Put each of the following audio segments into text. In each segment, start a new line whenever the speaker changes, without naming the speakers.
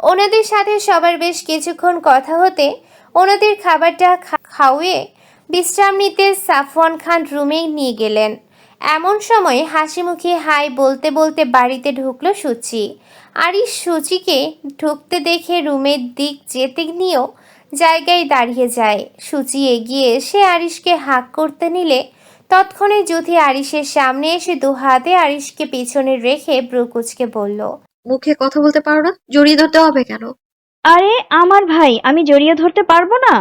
ওনাদের সাথে সবার বেশ কিছুক্ষণ কথা হতে ওনাদের খাবারটা খাওয়িয়ে বিশ্রাম নিতে সাফওয়ান খান রুমে নিয়ে গেলেন। এমন সময় হাসি মুখে হাই বলতে বলতে বাড়িতে ঢুকলো সুচি। আরিশ সুচিকে ঢুকতে দেখে রুমের দিক যেতে নিয়েও জায়গায় দাঁড়িয়ে যায়। সুচি এগিয়ে এসে আরিশকে হাক করতে নিলে তৎক্ষণে যুথি আরিশের সামনে এসে দু হাতে আরিশকে পিছনে রেখে ব্রুকুচকে বলল
মুখে কথা বলতে পারো না? জড়িয়ে ধরতে হবে কেন?
আরে আমার ভাই আমি জড়িয়ে ধরতে পারব না?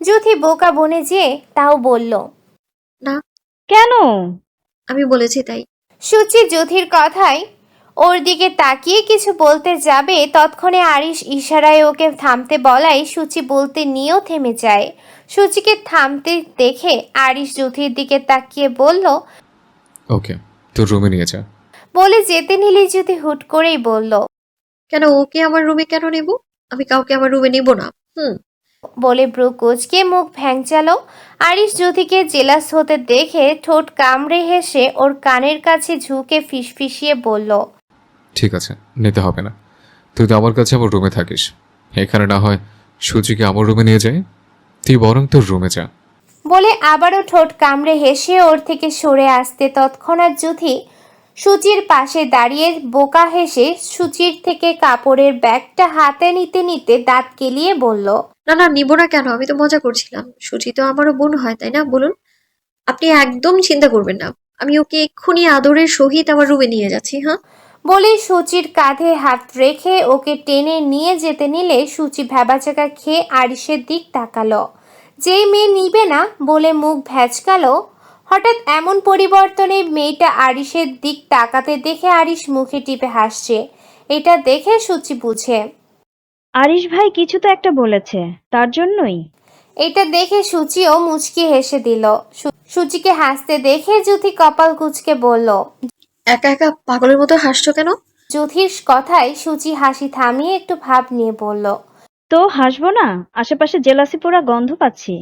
যুথি বোকা বনে যে তাও বলল না।
কেন?
আমি বলেছি তাই।
সুচি যুথির কথায় ওর দিকে তাকিয়ে কিছু বলতে যাবে তৎক্ষণে আরিশ ইশারায় ওকে থামতে বলায় সুচি বলতে নিয়েও থেমে যায়। সুচিকে থামতে দেখে আরিশ যুথির দিকে তাকিয়ে বলল
ওকে তোর রুমে নিয়ে যা।
বলে যেতে নিলে যদি হুট করেই বলল
কেন ওকে আমার রুমে কেন নেব? আমি কাউকে আমার রুমে নেব না। হুম।
বলে ব্রু কুচকে মুখ ভ্যাংচালো। আরিশ যুথিকে জেলাস হতে দেখে ঠোঁট কামড়ে হেসে ওর কানের কাছে ঝুঁকে ফিসফিসিয়ে বলল
ঠিক আছে নিতে হবে না। তুই তো আমার কাছে আমার রুমে থাকিস। এখানে না হয় সুচিকে আমার রুমে নিয়ে যায় তুই বরং তোর রুমে যা।
বলে আবারও ঠোঁট কামড়ে হেসে ওর থেকে সরে আসতে তৎক্ষণাৎ যুথি সুচির পাশে দাঁড়িয়ে বোকা হেসে সুচির থেকে কাপড়ের ব্যাগটা হাতে নিতে নিতে দাঁত কেলিয়ে বলল
না না নিব না কেন? আমি তো মজা করছিলাম। সুচি তো আমারও বোন হয় তাই না? বলুন আপনি একদম চিন্তা করবেন না। আমি ওকে এক্ষুনি আদরের সহিত আমার রুমে নিয়ে যাচ্ছি হ্যাঁ?
বলে সুচির কাঁধে হাত রেখে ওকে টেনে নিয়ে যেতে নিলে সুচি ভ্যাবাচাকা খেয়ে আরিসের দিক তাকালো। যেই মেয়ে নিবে না বলে মুখ ভ্যাচকালো হঠাৎ এমন পরিবর্তনে মেয়েটা আরিসের দিক তাকাতে দেখে আরিস মুখে টিপে হাসছে। এটা দেখে সুচি বুঝে।
আরিশ ভাই কিছু তো একটা বলেছে তার জন্যই।
এটা দেখে সুচিও মুচকি হেসে দিল। সুচিকে হাসতে দেখে যুথি কপাল কুচকে বলল
একা একা পাগলের মতো হাসছো কেন?
যুথির কথায় সুচি হাসি থামিয়ে একটু ভাব নিয়ে বলল
তো হাসবো না? আশেপাশে জেলাসি পোড়া গন্ধ পাচ্ছি।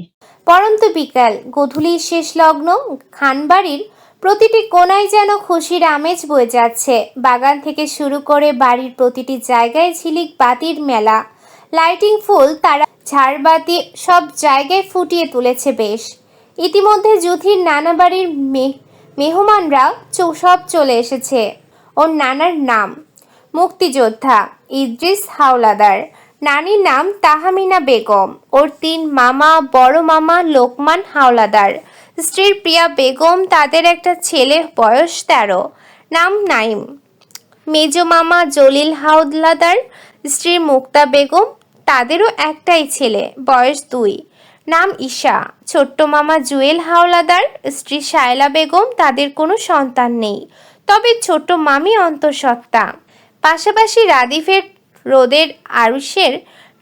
পরন্ত বিকাল, গধূলির শেষ লগ্ন, খানবাড়ির প্রতিটি কোনায় যেন খুশির আমেজ বয়ে যাচ্ছে। বাগান থেকে শুরু করে বাড়ির প্রতিটি জায়গায় ঝিলিক বাতির মেলা। লাইটিং ফুল, তারা ঝাড়বাতি সব জায়গায় ফুটিয়ে তুলেছে বেশ। ইতিমধ্যে যুথির নানা বাড়ির মেহমানরা সব চলে এসেছে। ওর নানার নাম, মুক্তিযোদ্ধা ইদ্রিস হাওলাদার। নানির নাম তাহামিনা বেগম। ওর তিন মামা, বড় মামা লোকমান হাওলাদার। স্ত্রীর প্রিয়া বেগম, তাদের একটা ছেলে, বয়স তেরো। নাম নাইম। মেজ মামা জলিল হাওলাদার, স্ত্রী মুক্তা বেগম, তাদেরও একটাই ছেলে, বয়স দুই। নাম ঈশা। ছোট্ট মামা জুয়েল হাওলাদার, স্ত্রী শায়লা বেগম, তাদের কোনো সন্তান নেই। তবে ছোট্ট মামি অন্তঃসত্ত্বা। পাশাপাশি রাদিফের রোদের আরুষের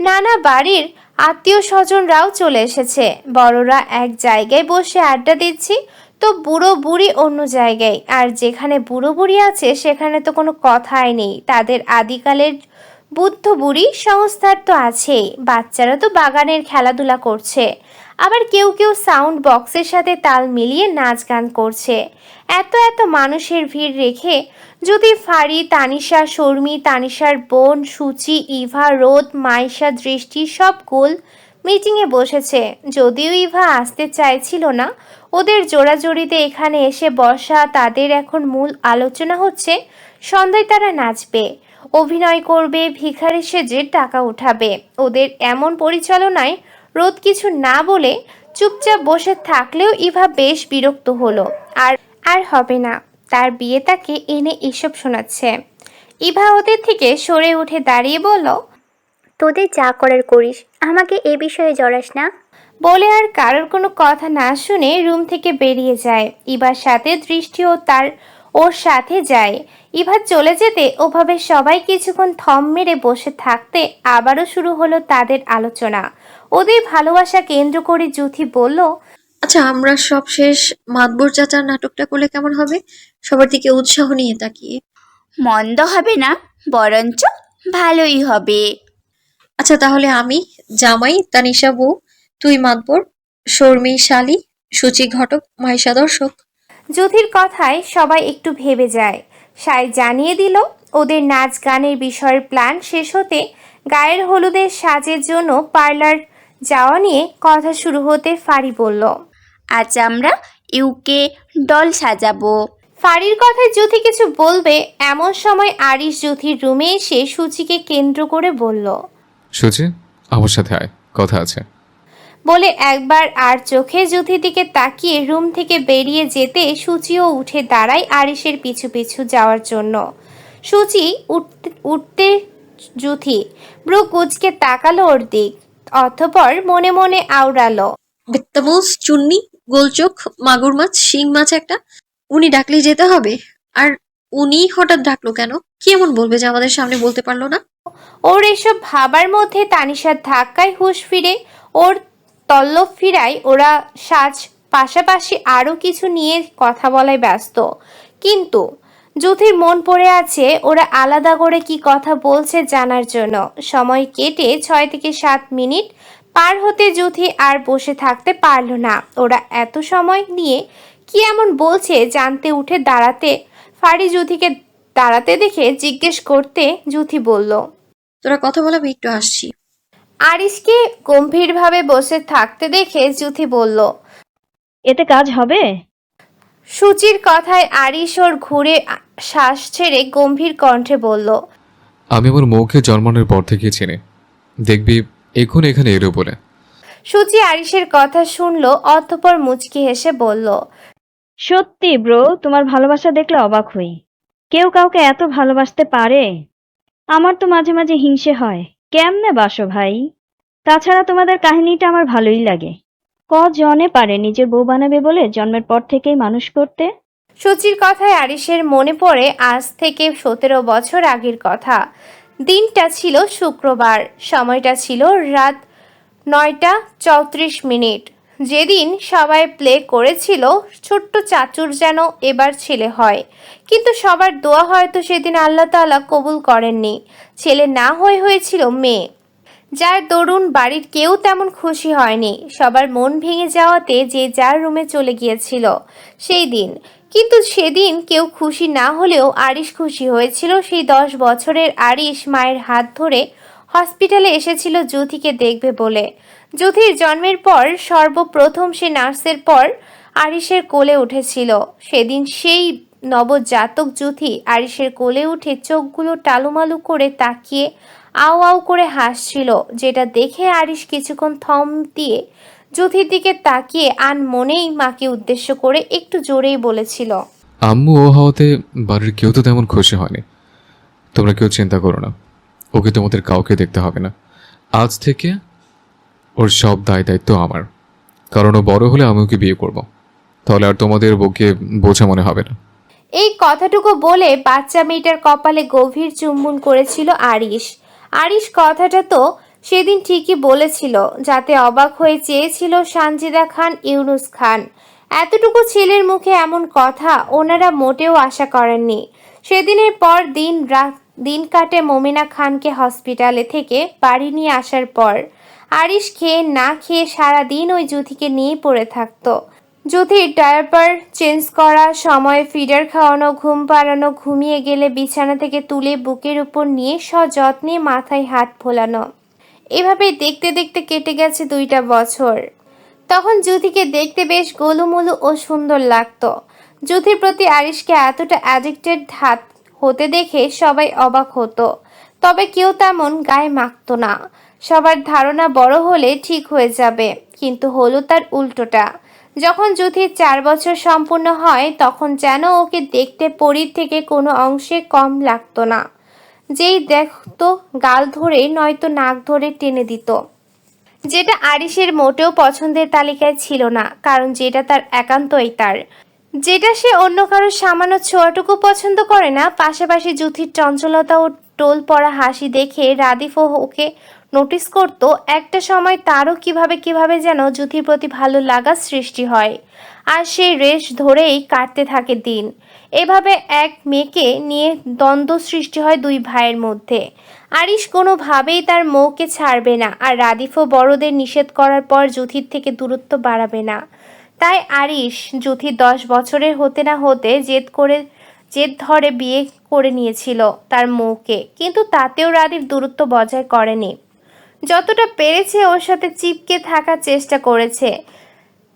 নানা বাড়ির আত্মীয় স্বজনরাও চলে এসেছে। বড়রা এক জায়গায় বসে আড্ডা দিচ্ছি, তো বুড়ো বুড়ি অন্য জায়গায়। আর যেখানে বুড়ো বুড়ি আছে, সেখানে তো কোনো কথাই নেই। তাদের আদিকালের বুদ্ধ বুড়ি সংস্থার তো আছেই। বাচ্চারা তো বাগানের খেলাধুলা করছে। আবার কেউ কেউ সাউন্ড বক্সের সাথে তাল মিলিয়ে নাচ গান করছে। এত এত মানুষের ভিড় রেখে যদি ফারি, তানিশা, শর্মি, তানিশার বোন, সুচি, ইভা, রোদ মাইশা দৃষ্টি সব গোল মিটিংয়ে বসেছে। যদিও ইভা আসতে চাইছিল না, ওদের জোড়াজড়িতে এখানে এসে বসা তাদের এখন মূল আলোচনা হচ্ছে, সন্ধ্যায় তারা নাচবে, অভিনয় করবে, ভিখারি সেজে টাকা উঠাবে। ওদের এমন পরিচালনায় রোদ কিছু না বলে চুপচাপ বসে থাকলেও ইভা বেশ বিরক্ত হলো। আর আর হবে না। তার বিয়ে তাকে এনে এসব শোনাচ্ছে। ইভা ওদের থেকে সরে উঠে দাঁড়িয়ে বলল
তোদের যা করার করিস আমাকে এ বিষয়ে জড়াস না।
বলে আর কারোর কোনো কথা না শুনে রুম থেকে বেরিয়ে যায়। ইভার সাথে দৃষ্টিও তার ওর সাথে যায়। ইভা চলে যেতে ওভাবে সবাই কিছুক্ষণ থম মেরে বসে থাকতে আবারও শুরু হলো তাদের আলোচনা। ওদের ভালোবাসা কেন্দ্র করে যুথি বলল
আচ্ছা আমরা সব শেষ মাতবর চাচার নাটকটা করলে কেমন হবে? সবার দিকে উৎসাহ নিয়ে তাকিয়ে।
মন্দ হবে না বরঞ্চ ভালোই হবে।
আচ্ছা তাহলে আমি জামাই তানিশা বউ তুই মাতবর শর্মী শালি সূচি ঘটক মাইশা দর্শক।
যুথির কথায় সবাই একটু ভেবে যায়। সাই জানিয়ে দিল ওদের নাচ গানের বিষয়ের প্ল্যান শেষ হতে গায়ের হলুদের সাজের জন্য পার্লার যাওয়া নিয়ে কথা শুরু হতে ফারি বলল।
আজ আমরা ইউকে ডল সাজাবো।
ফারির কথায় যুথি কিছু বলবে এমন সময় আরিশ যুথির রুমে এসে সূচিকে কেন্দ্র করে বলল
সুচি আমার সাথে আয় কথা আছে।
বলে একবার আর চোখে যুথির দিকে তাকিয়ে রুম থেকে বেরিয়ে যেতে সূচিও উঠে দাঁড়ায় আরিশের পিছু পিছু যাওয়ার জন্য। সুচি উঠতে উঠতে যুথি ব্রু কুচকে তাকালো ওর দিক অতঃপর মনে মনে আওড়ালো
বিত্তাবুস চুন্নি গোলচোখ, মাগুর মাছ, শিং মাছ একটা। উনি ডাকলেই যেতে হবে। আর উনি হঠাৎ ডাকলো কেন? কি এমন বলবে যে আমাদের সামনে বলতে পারল না?
ওর এসব ভাবার মধ্যে তানিশার ধাক্কায় হুঁশ ফিরে, ওর তল্লব ফিরায় ওরা সাজ পাশাপাশি আরও কিছু নিয়ে কথা বলায় ব্যস্ত। কিন্তু যুথির মন পড়ে আছে ওরা আলাদা করে কি কথা বলছে জানার জন্য। সময় কেটে ছয় থেকে সাত মিনিট পার হতে যুথি আর বসে থাকতে পারল না ওরা এত সময় নিয়ে কি এমন বলছে জানতে উঠে দাঁড়াতে ফাড়ি যুথিকে দাঁড়াতে দেখে জিজ্ঞেস করতে যুথি বলল
তোরা কথা বলে একটু আসছি।
আরিশকে গম্ভীরভাবে বসে থাকতে দেখে যুথি বলল
এতে কাজ হবে?
সুচির কথায় আরিশ ওর ঘুরে শ্বাস ছেড়ে গম্ভীর কণ্ঠে বলল
আমি আমার মৌকে জন্মানোর পর থেকেই চিনি। দেখবি এখন এখানে এলো বলে।
সুচি আরিশের কথা শুনলো অতঃপর মুচকি হেসে বলল
সত্যি ব্রো তোমার ভালোবাসা দেখলে অবাক হই। কেউ কাউকে এত ভালোবাসতে পারে? আমার তো মাঝে মাঝে হিংসে হয়। কেমনে বাসো ভাই? তাছাড়া তোমাদের কাহিনীটা আমার ভালোই লাগে। ক জনে পারে নিজের বউ বানাবে বলে জন্মের পর থেকেই মানুষ করতে?
সুচির কথায় আরিশের মনে পড়ে আজ থেকে সতেরো বছর আগের কথা। দিনটা ছিল শুক্রবার, সময়টা ছিল রাত নয়টা চৌত্রিশ মিনিট। যেদিন সবাই প্লে করেছিল, ছোট্ট চাচুর যেন এবার ছেলে হয়। কিন্তু সবার দোয়া হয়তো সেদিন আল্লাহ তাআলা কবুল করেননি। ছেলে না হয়ে হয়েছিল মেয়ে। যার দরুন বাড়ির কেউ তেমন খুশি হয়নি। সবার মন ভেঙে যাওয়াতে যে যার রুমে চলে গিয়েছিল, সেই দিন কিন্তু সেদিন কেউ খুশি না হলেও আরিশ খুশি হয়েছিল। সেই দশ বছরের আরিশ মায়ের হাত ধরে হসপিটালে এসেছিল জ্যোতিকে দেখবে বলে। জ্যোতির জন্মের পর সর্বপ্রথম সে নার্সের পর আরিশের কোলে উঠেছিল। সেদিন সেই নবজাতক জ্যোতি আরিশের কোলে উঠে চোখগুলো টালুমালু করে তাকিয়ে আও আও করে হাসছিল, যেটা দেখে আরিশ কিছুক্ষণ থম দিয়ে জ্যোতির দিকে তাকিয়ে আন মনেই মাকে উদ্দেশ্য করে একটু জোরেই বলেছিল
আম্মু ও হওয়াতে বাড়ির কেউ তো তেমন খুশি হয়নি। তোমরা কেউ চিন্তা করো না। ওকে তোমাদের কাউকে দেখতে হবে না। আজ থেকে ওর সব দায় দায়িত্ব আমার। কারণ ও বড় হলে আমি ওকে বিয়ে করব। তাহলে আর তোমাদের বউকে বোঝা মনে হবে না।
এই কথাটুকু বলে বাচ্চা মেয়েটার কপালে গভীর চুম্বন করেছিল আরিশ। আরিশ কথাটা তো সেদিন ঠিকই বলেছিল, যাতে অবাক হয়ে চেয়েছিল সানজিদা খান, ইউনুস খান। এতটুকু ছেলের মুখে এমন কথা ওনারা মোটেও আশা করেননি। সেদিনের পর দিন রাত দিন কাটে মমিনা খানকে হসপিটালে থেকে বাড়ি নিয়ে আসার পর। আরিশ খেয়ে না খেয়ে সারা দিন ওই জুথিকে নিয়ে পড়ে থাকতো। জ্যোতির ডায়াপার চেঞ্জ করা, সময় ফিডার খাওয়ানো, ঘুম পাড়ানো, ঘুমিয়ে গেলে বিছানা থেকে তুলে বুকের উপর নিয়ে সযত্নে মাথায় হাত ফোলানো। এভাবে দেখতে দেখতে কেটে গেছে দুইটা বছর। তখন জ্যোতিকে দেখতে বেশ গোলুমুলু ও সুন্দর লাগতো। জ্যোতির প্রতি আরিশকে এতটা অ্যাডিক্টেড হাত হতে দেখে সবাই অবাক হতো। তবে কেউ তেমন গায়ে মাখতো না। সবার ধারণা বড় হলে ঠিক হয়ে যাবে, কিন্তু হলো তার উল্টোটা। যখন যুথির চার বছর সম্পূর্ণ হয়, তখন যেন ওকে দেখতে পরীর থেকে কোনো অংশে কম লাগতো না। যেই দেখতো গাল ধরে নয়তো নাক ধরে টেনে দিত। যেটা আরিশের মোটেও পছন্দের তালিকায় ছিল না, কারণ যেটা তার একান্তই তার। যেটা সে অন্য কারোর সামান্য ছোঁয়াটুকু পছন্দ করে না, পাশাপাশি জুথির চঞ্চলতা ও টোল পড়া হাসি দেখে রাদিফ ওকে নোটিস করত, একটা সময় তারও কীভাবে কীভাবে যেন যুথির প্রতি ভালো লাগা সৃষ্টি হয়, আর সেই রেশ ধরেই কাটতে থাকে দিন। এভাবে এক মেয়েকে নিয়ে দ্বন্দ্ব সৃষ্টি হয় দুই ভাইয়ের মধ্যে। আরিশ কোনোভাবেই তার মৌকে ছাড়বে না আর রাদিফও বড়দের নিষেধ করার পর যুথির থেকে দূরত্ব বাড়াবে না। তাই আরিশ যুথি দশ বছরের হতে না হতে জেদ করে, জেদ ধরে বিয়ে করে নিয়েছিল তার মৌকে। কিন্তু তাতেও রাদিফ দূরত্ব বজায় করেনি। যতটা পেরেছে ওর সাথে চিপকে থাকার চেষ্টা করেছে,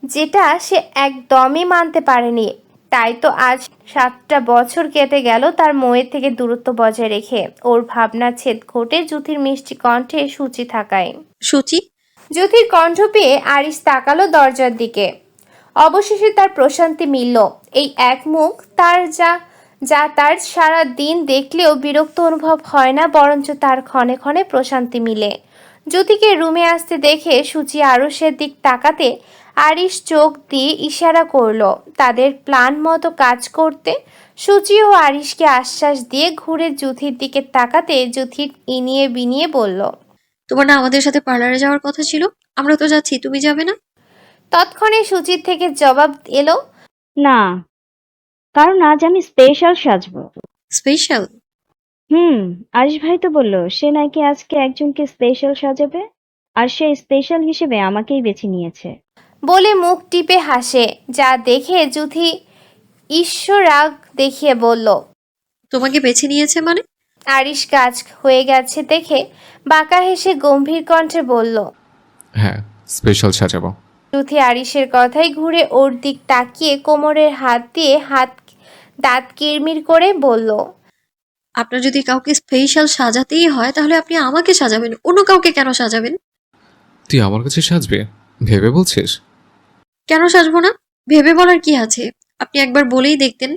যেটা সে একদমই মানতে পারেনি। তাই তো আজ সাতটা বছর কেটে গেল তার মোয়ের থেকে দূরত্ব বজায় রেখে। ওর ভাবনা ছেদ ঘটে জ্যোতির মিষ্টি কণ্ঠে সূচি থাকায়।
সূচি?
জ্যোতির কণ্ঠ পেয়ে আরিস তাকালো দরজার দিকে। অবশেষে তার প্রশান্তি মিলল। এই এক মুখ তার যা যা তার সারা দিন দেখলেও বিরক্ত অনুভব হয় না বরঞ্চ তার ক্ষণে ক্ষণে প্রশান্তি মিলে। জ্যোতিকে রুমে আসতে দেখে সূচি আরসের দিক তাকাতে আরিস চোখ দিয়ে ইশারা করল তাদের প্ল্যান মতো কাজ করতে? সূচি ও আরিসকে আশ্বাস দিয়ে ঘুরে জ্যোতির দিকে তাকাতে জ্যোতির ইনিয়ে বিনিয়ে বলল
তোমার না আমাদের সাথে পার্লারে যাওয়ার কথা ছিল? আমরা তো যাচ্ছি তুমি যাবে না?
তৎক্ষণে সুচির থেকে জবাব এলো
না কারণ আজ আমি স্পেশাল সাজবো।
স্পেশাল
হুম আরিশ ভাই তো বলল সে নাকি আজকে একজনকে স্পেশাল সাজাবে আর সে স্পেশাল হিসেবে আমাকেই বেছে নিয়েছে।
বলে মুখ টিপে হাসে যা দেখে যুথি ঈশ্বর রাগ দেখিয়ে বলল
তোমাকে বেছে নিয়েছে মানে?
আরিশ কাজ হয়ে গেছে দেখে বাঁকা হেসে গম্ভীর কণ্ঠে বলল
হ্যাঁ স্পেশাল সাজাবো।
যুথি আরিশের কথাই ঘুরে ওর দিক তাকিয়ে কোমরের হাত দিয়ে হাত দাঁত কিরমির করে বলল
আপনার যদি কাউকে স্পেশাল সাজাতেই হয় তাহলে আপনি আমাকে সাজাবেন অন্য কাউকে কেন সাজাবেন?
তুই আমার কাছে সাজবে? ভেবে বলছিস?
কেন সাজবো না? ভেবে বলার কি আছে? আপনি একবার বলেই দেখতেন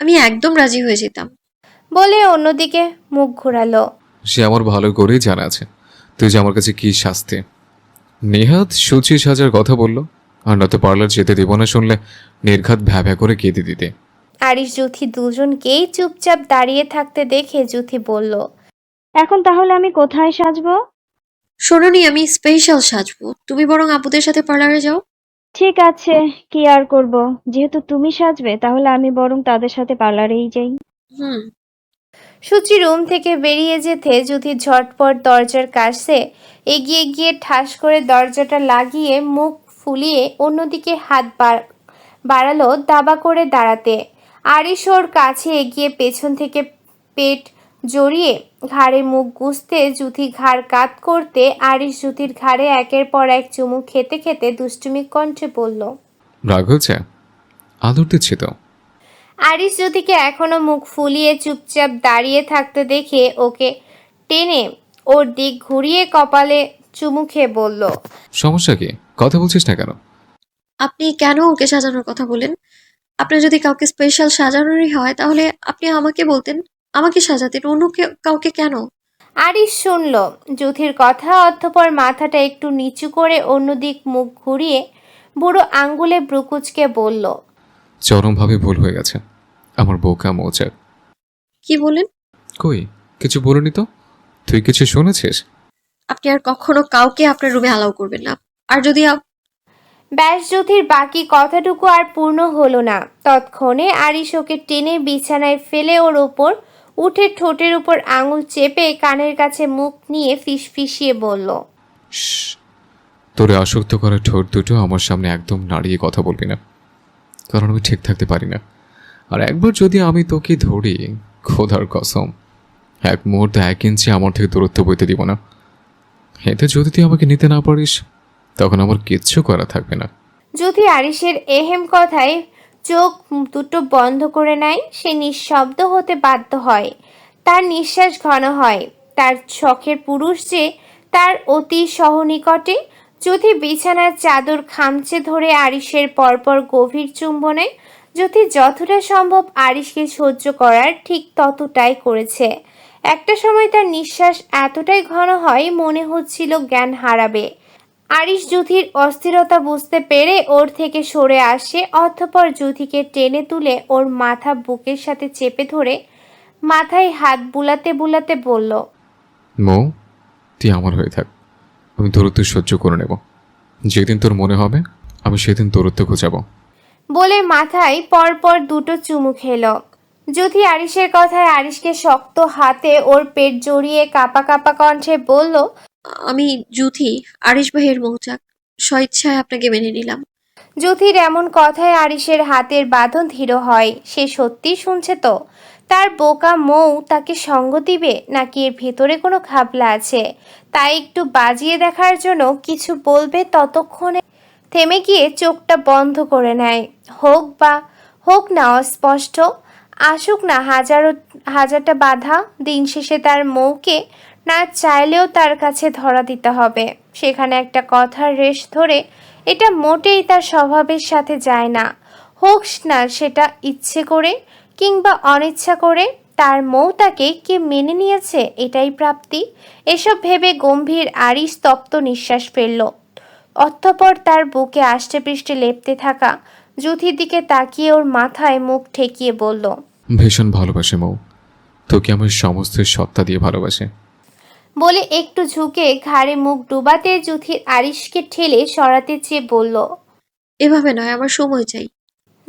আমি একদম রাজি হয়ে যেতাম।
বলে অন্যদিকে মুখ ঘুরালো।
সে আমার ভালো করেই জানা আছে। তুই যে আমার কাছে কি শাস্তি? নেহাত সুচি সাজার কথা বলল আর নয়তো পার্লার যেতে দিব না শুনলে নির্ঘাত ভ্যা ভ্যা করে কেঁদে দিতে।
আরিশ যুথি দুজনকেই চুপচাপ দাঁড়িয়ে থাকতে দেখে যুথি বলল
এখন তাহলে আমি কোথায় সাজবো?
শোনোনি আমি স্পেশাল সাজবো। তুমি বরং আপুদের সাথে পার্লারে যাও।
ঠিক আছে, কি আর করব? যেহেতু তুমি সাজবে, তাহলে আমি বরং তাদের সাথে পার্লারেই যাই।
হুম।
সুচি রুম থেকে বেরিয়ে যেতে যুথি ঝটপট দরজার কাছে এগিয়ে গিয়ে ঠাস করে দরজাটা লাগিয়ে মুখ ফুলিয়ে অন্যদিকে হাত বাড়- বাড়ালো দাবা করে দাঁড়াতে। আরিশ ওর কাছে এগিয়ে পেছন থেকে পেট জড়িয়ে ঘাড়ে মুখ গুজতে জুথি ঘাড় কাত করতে আরিশ জুথির ঘাড়ে একের পর এক চুমুক খেতে খেতে দুষ্টুমি কণ্ঠে বলল
রাগ হয়েছে আদর দিচ্ছি তো।
আরিস জ্যোতিকে এখনও মুখ ফুলিয়ে চুপচাপ দাঁড়িয়ে থাকতে দেখে ওকে টেনে ওর দিক ঘুরিয়ে কপালে চুমু খেয়ে বলল
সমস্যা কি? কথা বলছিস না কেন?
আপনি কেন ওকে সাজানোর কথা বলেন? আপনার যদি কাউকে স্পেশাল সাজানোরই হয় তাহলে আপনি আমাকে বলতেন। আমাকে সাজাতেন অন্য কেউ- কাউকে কেন?
আরিস শুনল জ্যোতির কথা অর্থপর মাথাটা একটু নিচু করে অন্যদিক মুখ ঘুরিয়ে বুড়ো আঙ্গুলে ব্রুকুচকে বলল
চরমভাবে ভুল হয়ে গেছে। আমার বোকা মৌচাক
কি বলেন?
কই কিছু বলিনি তো? তুই কিছু শুনেছিস?
আপনি আর কখনো কাউকে আপনার রুমে অ্যালাউ করবেন না। আর যদি আপ-
ব্যাস বাকি কথাটুকু আর পূর্ণ হলো না। তৎক্ষণে আরিস ওকে টেনে বিছানায় ফেলে ওর ওপর উঠে ঠোঁটের উপর আঙুল চেপে কানের কাছে মুখ নিয়ে ফিস ফিসিয়ে বলল
তোরে আসক্ত করা ঠোঁট দুটো আমার সামনে একদম নাড়িয়ে কথা বলবি না। কারণ আমি ঠিক থাকতে পারি না। আর একবার যদি আমি তোকে ধরি খোদার কসম এক মুহূর্তে এক ইঞ্চি আমার থেকে দূরত্ব বইতে দিব না। এতে যদি তুই আমাকে নিতে না পারিস তখন আমার কিচ্ছু করা থাকবে না।
যদি আরিসের এহেম কথায় চোখ দুটো বন্ধ করে নেয়, সে নিঃশব্দ হতে বাধ্য হয়। তার নিঃশ্বাস ঘন হয়। তার শখের পুরুষ যে তার অতি সহনিকটে যদি বিছানার চাদর খামচে ধরে আরিসের পরপর গভীর চুম্বনে যদি যতটা সম্ভব আরিসকে সহ্য করার ঠিক ততটাই করেছে। একটা সময় তার নিঃশ্বাস এতটাই ঘন হয়, মনে হচ্ছিল জ্ঞান হারাবে। আরিশ যুথির অস্থিরতা বুঝতে পেরে ওর থেকে সরে আসে অতঃপর যুথিকে টেনে তুলে ওর মাথা বুকের সাথে চেপে ধরে মাথায় হাত বুলাতে বুলাতে বলল
মৌ তুই আমার হয়ে থাক। আমি দূরত্ব সহ্য করে নেব। যেদিন তোর মনে হবে আমি সেদিন দূরত্ব খোঁজাবো।
বলে মাথায় পরপর দুটো চুমু খেলো। যুথি আরিশের কথায় আরিশকে শক্ত হাতে ওর পেট জড়িয়ে কাপা কাপা কণ্ঠে বলল
আমি জুথি আরিশ ভাইয়ের মৌচাক স্বইচ্ছায় আপনাকে মেনে নিলাম।
যুথির এমন কথায় আরিশের হাতের বাঁধন ধীর হয়। সে সত্যি শুনছে তো? তার বোকা মৌ তাকে সঙ্গ দিবে নাকি এর ভেতরে কোনো খাবলা আছে? তাই একটু বাজিয়ে দেখার জন্য কিছু বলবে ততক্ষণে থেমে গিয়ে চোখটা বন্ধ করে নেয়। হোক বা হোক না অস্পষ্ট, আসুক না হাজারো হাজারটা বাধা। দিন শেষে তার মৌকে না চাইলেও তার কাছে ধরা দিতে হবে। সেখানে একটা কথার রেশ ধরে এটা মোটেই তার স্বভাবের সাথে যায় না। হোক না সেটা ইচ্ছে করে কিংবা অনিচ্ছা করে, তার মৌ তাকে কে মেনে নিয়েছে এটাই প্রাপ্তি। এসব ভেবে গম্ভীর আড়ি স্তপ্ত নিঃশ্বাস ফেলল। অর্থপর তার বুকে আষ্টে পৃষ্ঠে লেপতে থাকা জুথির দিকে তাকিয়ে ওর মাথায় মুখ ঠেকিয়ে বলল,
ভীষণ ভালোবাসে মৌ। তোকে আমার সমস্ত সত্তা দিয়ে ভালোবাসে।
বলে একটু ঝুঁকে ঘাড়ে মুখ ডুবাতে জুথির আরিশকে ঠেলে সরাতে চেয়ে বলল
এভাবে নয় আমার সময় চাই।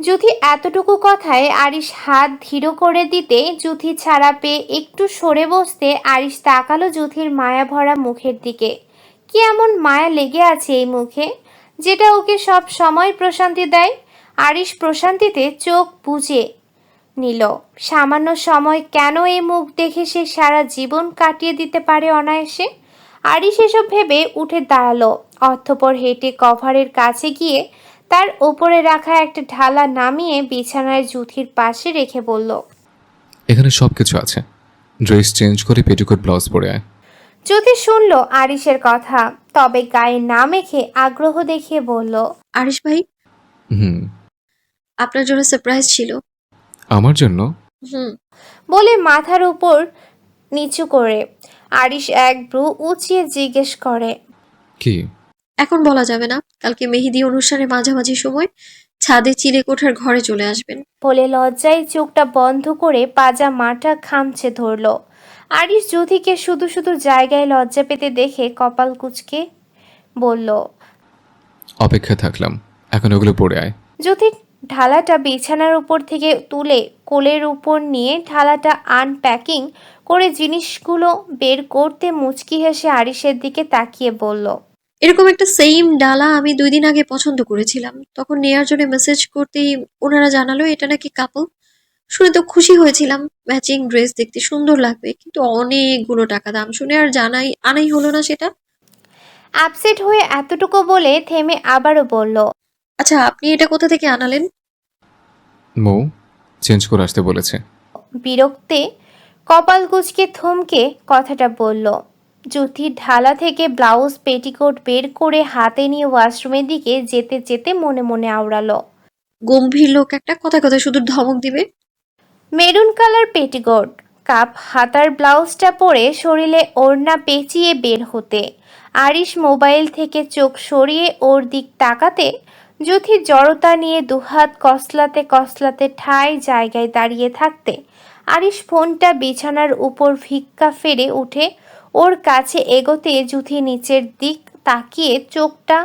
জুথি এতটুকু কথায় আরিশ হাত ধীর করে দিতে জুথি ছাড়া পেয়ে একটু সরে বসতে আরিশ তাকালো জুথির মায়া ভরা মুখের দিকে। কি এমন মায়া লেগে আছে এই মুখে? যেটা ওকে সব সময় প্রশান্তি দেয়। আরিশ প্রশান্তিতে চোখ বুজে নিল। সামান্য সময় কেন এই মুখ দেখে সে সারা জীবন কাটিয়ে দিতে পারে অনায়াসে? আরিশ এসব ভেবে উঠে দাঁড়াল। অর্থপর হেঁটে কভারের কাছে গিয়ে তার ওপরে রাখা একটা ঢালা নামিয়ে বিছানায় জুথির পাশে রেখে বলল
এখানে সব কিছু আছে। ড্রেস চেঞ্জ করে পেটিকোট ব্লাউজ পরে আয়।
জ্যোতি শুনল আরিশের কথা তবে গায়ে না মেখে আগ্রহ দেখিয়ে বলল
আরিশ ভাই?
হুম।
আপনার জন্য সারপ্রাইজ ছিল।
আমার জন্য?
হুম।
বলে মাথার উপর নিচু করে আরিশ এক ব্রু উঁচিয়ে জিজ্ঞেস করে।
কি?
এখন বলা যাবে না। কালকে মেহেদি অনুষ্ঠানের মাঝামাঝি সময় ছাদে চিলে কোঠার ঘরে চলে আসবেন।
বলে লজ্জায় চোখটা বন্ধ করে পাজা মাটা খামচে ধরল। আরিশ জ্যোতিকে শুধু শুধু জায়গায় লজ্জা পেতে দেখে কপাল কুচকে বলল
অপেক্ষা থাকলাম। এখন ওগুলো পরে আয়।
জ্যোতি ঢালাটা বিছানার উপর থেকে তুলে কোলের উপর নিয়ে ঢালাটা আনপ্যাকিং করে জিনিসগুলো বের করতে মুচকি হেসে আরিশের দিকে তাকিয়ে বলল
এরকম একটা সেম ডালা আমি দুই দিন আগে পছন্দ করেছিলাম। তখন নেয়ার জন্য মেসেজ করতেই ওনারা জানালো এটা নাকি কাপল শুনে তো খুশি হয়েছিলাম। ম্যাচিং ড্রেস দেখতে সুন্দর লাগবে কিন্তু অনেকগুলো টাকা দাম শুনে আর জানাই আনাই হলো না সেটা।
আপসেট হয়ে এতটুকু বলে থেমে আবারও বলল
আচ্ছা আপনি এটা কোথা থেকে আনালেন?
মৌ চেঞ্জ করে আসতে বলেছে।
বিরক্তে কপাল কুচকে থমকে কথাটা বলল জ্যোতির ঢালা থেকে ব্লাউজ পেটিকোট বের করে হাতে নিয়ে ওয়াশরুমের দিকে যেতে যেতে মনে মনে আওড়ালো।
গম্ভীর লোক একটা কথা কথা শুধু ধমক দিবে।
মেরুন কালার পেটিকোট কাপ হাতার ব্লাউজটা পরে শরীরে ওড়না পেঁচিয়ে বের হতে আরিশ মোবাইল থেকে চোখ সরিয়ে ওর দিক তাকাতে যুথি জড়তা নিয়ে দুহাত কসলাতে কসলাতে ঠাই জায়গায় দাঁড়িয়ে থাকতে আরিশ ফোনটা বিছানার উপর ভিক্ষা ফেরে উঠে ওর কাছে এগোতে জুথি নিচের দিক তাকিয়ে চোখটা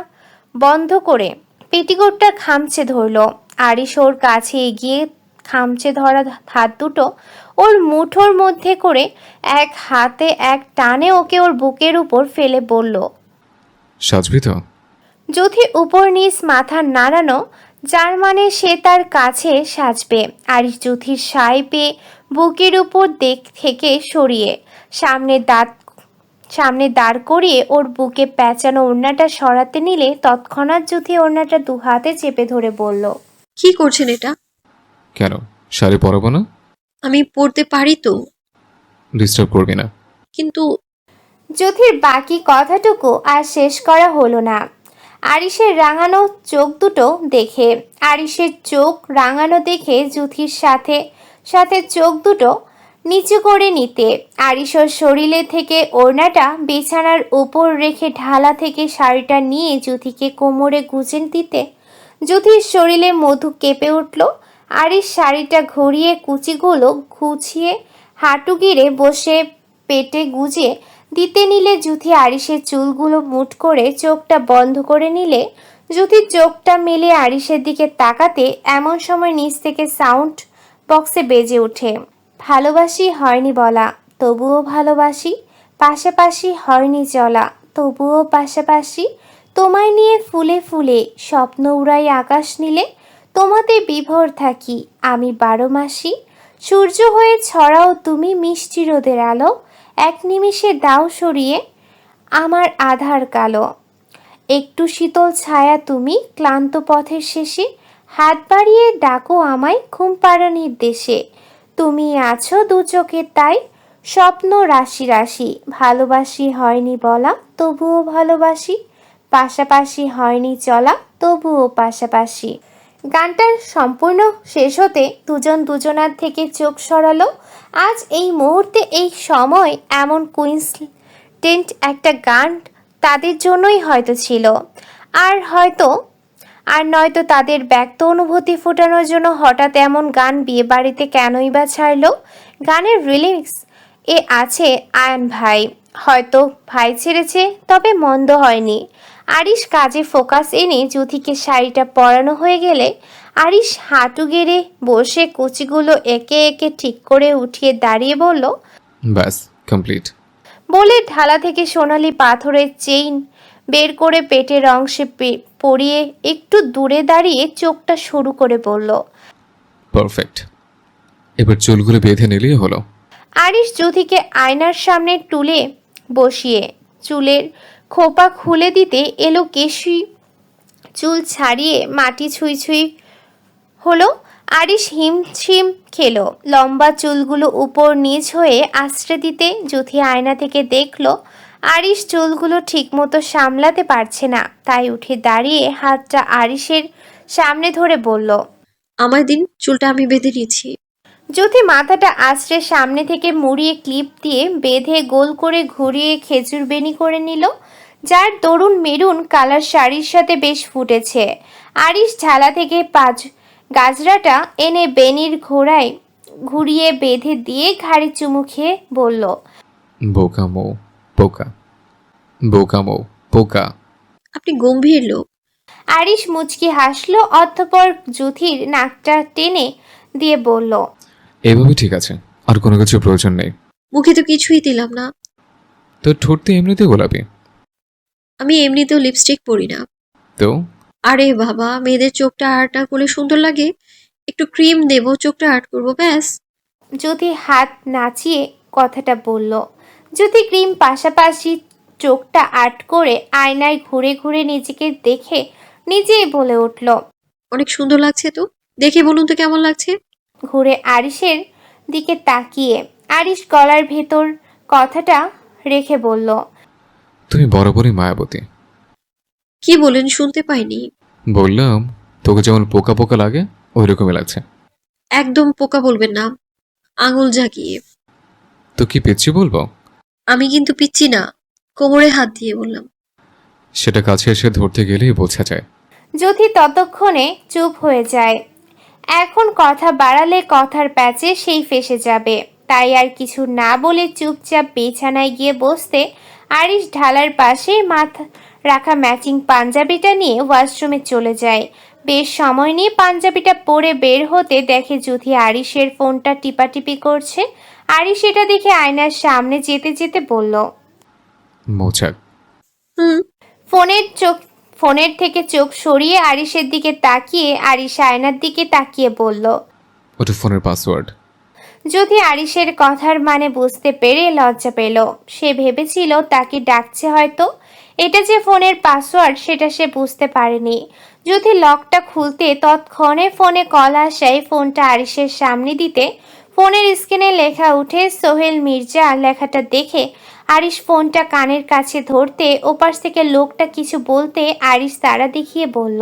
বন্ধ করে পেটিকোটটা খামচে ধরলো। আরিশ ওর কাছে এগিয়ে খামচে ধরা হাত দুটো ওর মুঠোর মধ্যে করে এক হাতে এক টানে ওকে ওর বুকের উপর ফেলে বলল,
সাজবি তো?
যুথি উপর নিচ মাথা নাড়ানো যার মানে সে তার কাছে সাজবে আর যুথির সাই পেয়ে বুকের উপর দিক থেকে সরিয়ে সামনে দাঁত সামনে দাঁড় করিয়ে ওর বুকে প্যাঁচানো ওড়নাটা সরাতে নিলে তৎক্ষণাৎ যুথি ওড়নাটা দু হাতে চেপে ধরে বলল
কি করছেন এটা?
কেন? শাড়ি পরাবো না?
আমি পড়তে পারি তো।
ডিস্টার্ব করবি না।
কিন্তু
যুথির বাকি কথাটুকু আর শেষ করা হলো না আরিসের রাঙানো চোখ দুটো দেখে আরিসের চোখ রাঙানো দেখে যুথির সাথে সাথে চোখ দুটো নিচু করে নিতে আরিসর শরীরে থেকে ওড়নাটা বিছানার উপর রেখে ঢালা থেকে শাড়িটা নিয়ে যুথিকে কোমরে গুজে দিতে যুথির শরীরে মধু কেঁপে উঠল আরিস শাড়িটা ঘুরিয়ে কুচিগুলো গুছিয়ে হাঁটু গিরে বসে পেটে গুজে দিতে নিলে জুথি আরিসের চুলগুলো মুট করে চোখটা বন্ধ করে নিলে, জুথির চোখটা মেলে আরিসের দিকে তাকাতে এমন সময় নিচ থেকে সাউন্ড বক্সে বেজে ওঠে। ভালোবাসি হয়নি বলা, তবুও ভালোবাসি, পাশাপাশি হয়নি চলা, তবুও পাশাপাশি তোমায় নিয়ে ফুলে ফুলে স্বপ্ন উড়াই আকাশ নিলে তোমাতে বিভোর থাকি, আমি বারো মাসি, সূর্য হয়ে ছড়াও তুমি মিষ্টি রোদের আলো এক নিমিষে দাও সরিয়ে, আমার আধার কালো। একটু শীতল ছায়া তুমি ক্লান্ত পথের শেষে, হাত বাড়িয়ে ডাকো আমায় ঘুম পাড়ানির দেশে। তুমি আছো দু চোখের তাই, স্বপ্ন রাশি রাশি। ভালোবাসি হয়নি বলা, তবুও ভালোবাসি। পাশাপাশি হয়নি চলা, তবুও পাশাপাশি। গানটার সম্পূর্ণ শেষ হতে দুজন দুজনার থেকে চোখ সরালো আজ এই মুহূর্তে এই সময় এমন কুইন্সটেন্ট একটা গান তাদের জন্যই হয়তো ছিল। আর হয়তো, আর নয়তো তাদের ব্যক্ত অনুভূতি ফোটানোর জন্য হঠাৎ এমন গান বিয়ে বাড়িতে কেনই বা ছাড়লো? গানের রিলিক্স এ আছে আয়ন ভাই। হয়তো ভাই ছেড়েছে, তবে মন্দ হয়নি। আরিশ কাজে ফোকাস এনে যুথিকে শাড়িটা পরানো হয়ে গেলে আরিশ হাঁটু গেড়ে বসে কুচিগুলো একে একে ঠিক করে উঠিয়ে দাঁড়িয়ে বলল
ব্যাস কমপ্লিট
বলে ঢালা থেকে সোনালি পাথরের চেইন বের করে পেটের অংশে পে- পরিয়ে একটু দূরে দাঁড়িয়ে চোখটা শুরু করে বলল
পারফেক্ট এবার চুলগুলো বেঁধে নিলেই হলো।
আরিশ জ্যোতিকে আয়নার সামনে টুলে বসিয়ে চুলের খোপা খুলে দিতে এলো কেশি। চুল ছাড়িয়ে মাটি ছুঁই ছুঁই হলো আরিশ হিমছিম খেলো। লম্বা চুলগুলো উপর নিচ হয়ে আশ্রে দিতে জ্যোতি আয়না থেকে দেখল আরিশ চুলগুলো ঠিকমতো সামলাতে পারছে না। তাই উঠে দাঁড়িয়ে হাতটা আরিশের সামনে ধরে বলল
আমার দিন চুলটা আমি বেঁধে নিয়েছি।
জ্যোতি মাথাটা আশ্রে সামনে থেকে মুড়িয়ে ক্লিপ দিয়ে বেঁধে গোল করে ঘুরিয়ে খেজুর বেনি করে নিল যার তরুণ মেরুন কালার শাড়ির সাথে বেশ ফুটেছে। আরিশ ঝালা থেকে পাঁচ গাজরাটা এনে বেনির ঘোড়ায় ঘুরিয়ে বেঁধে দিয়ে ঘাড়ি চুমু খেয়ে বলল
বোকা মৌ পোকা বোকা মৌ পোকা
আপনি গম্ভীর লোক।
আরিশ মুচকি হাসলো অতঃপর জ্যোতির নাকটা টেনে দিয়ে বলল
এভাবে ঠিক আছে আর কোনো কিছু প্রয়োজন নেই।
মুখে তো কিছুই দিলাম না।
তো ঠোঁট তো এমনিতে গোলাপি।
আমি এমনিতেও লিপস্টিক পরি না।
তো?
আরে বাবা মেয়েদের চোখটা আর্ট না করলে সুন্দর লাগে। একটু ক্রিম দেব চোখটা আর্ট করব ব্যাস।
যদি হাত নাচিয়ে কথাটা বলল যদি ক্রিম পাশাপাশি চোখটা আট করে আয়নায় ঘুরে ঘুরে নিজেকে দেখে নিজেই বলে উঠল
অনেক সুন্দর লাগছে তো। দেখে বলুন তো কেমন লাগছে?
ঘুরে আরিশের দিকে তাকিয়ে আরিশ গলার ভেতর কথাটা রেখে বলল
তুমি বরাবরই মায়াবতী।
কি বলেন শুনতে পাইনি।
বললাম তোকে যেমন পোকা পোকা লাগে ওই রকমই লাগছে।
একদম পোকা বলবেন না। আঙুল জাগিয়ে।
তো কি পেচ্ছি বলব?
আমি কিন্তু পিচ্ছি না। কোমরে হাত দিয়ে বললাম।
সেটা কাছে এসে ধরতে গেলেই বোঝা যায়।
জ্যোতি ততক্ষণে চুপ হয়ে যায়। এখন কথা বাড়ালে কথার প্যাচে সেই ফেসে যাবে। তাই আর কিছু না বলে চুপচাপ বিছানায় গিয়ে বসতে আরিশ ঢালার পাশে মাথা রাখা ম্যাচিং পাঞ্জাবিটা নিয়ে ওয়াশরুমে চলে যায়। বেশ সময় নিয়ে পাঞ্জাবিটা পরে বের হতে দেখে যুথি আরিশের ফোনটা টিপাটিপি করছে। আরিশ এটা দেখে আয়নার সামনে যেতে যেতে বলল
মৌচাক।
হুম।
ফোনের চোখ ফোনের থেকে চোখ সরিয়ে আরিশের দিকে তাকিয়ে আরিশ আয়নার দিকে তাকিয়ে বলল
ওটা ফোনের পাসওয়ার্ড।
যদি আরিশের কথার মানে বুঝতে পেরে লজ্জা পেল, সে ভেবেছিল তাকে ডাকছে হয়তো। এটা যে ফোনের পাসওয়ার্ড, সেটা সে বুঝতে পারেনি। যদি লকটা খুলতে তৎক্ষণে ফোনে কল আসায় ফোনটা আরিশের সামনে দিতে, ফোনের স্ক্রিনে লেখা উঠে সোহেল মির্জা লেখাটা দেখে আরিশ ফোনটা কানের কাছে ধরতে ওপাশ থেকে লোকটা কিছু বলতে আরিশ তারা দেখিয়ে বলল,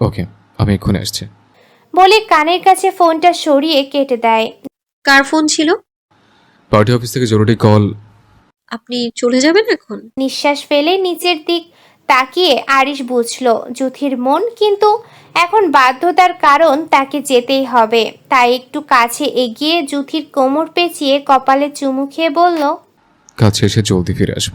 ওকে, আমি এক্ষুনি আসছি।
বলে কানের কাছে ফোনটা সরিয়ে কেটে দেয়।
কার ফোন ছিল?
পার্টি অফিস থেকে জরুরি কল।
আপনি চলে যাবেন এখন?
নিঃশ্বাস ফেলে নিচের দিক তাকিয়ে আরিশ বুঝলো যুথির মন কিন্তু এখন বাধ্যতার কারণ তাকে যেতেই হবে। তাই একটু কাছে এগিয়ে যুথির কোমর পেঁচিয়ে কপালে চুমু খেয়ে বলল
কাছে এসে জলদি ফিরে আসব।